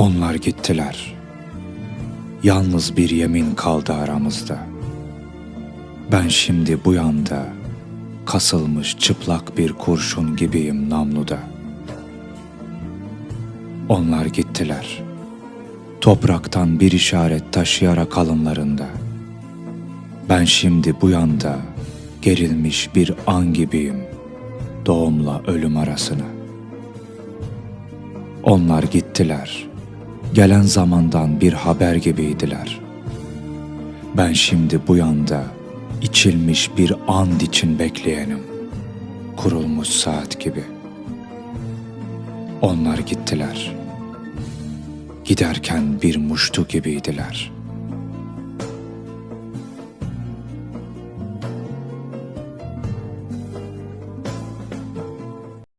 Onlar gittiler. Yalnız bir yemin kaldı aramızda. Ben şimdi bu yanda kasılmış çıplak bir kurşun gibiyim namluda. Onlar gittiler. Topraktan bir işaret taşıyarak alınlarında. Ben şimdi bu yanda gerilmiş bir an gibiyim doğumla ölüm arasına. Onlar gittiler. Gelen zamandan bir haber gibiydiler. Ben şimdi bu yanda içilmiş bir and için bekleyenim. Kurulmuş saat gibi. Onlar gittiler. Giderken bir muştu gibiydiler.''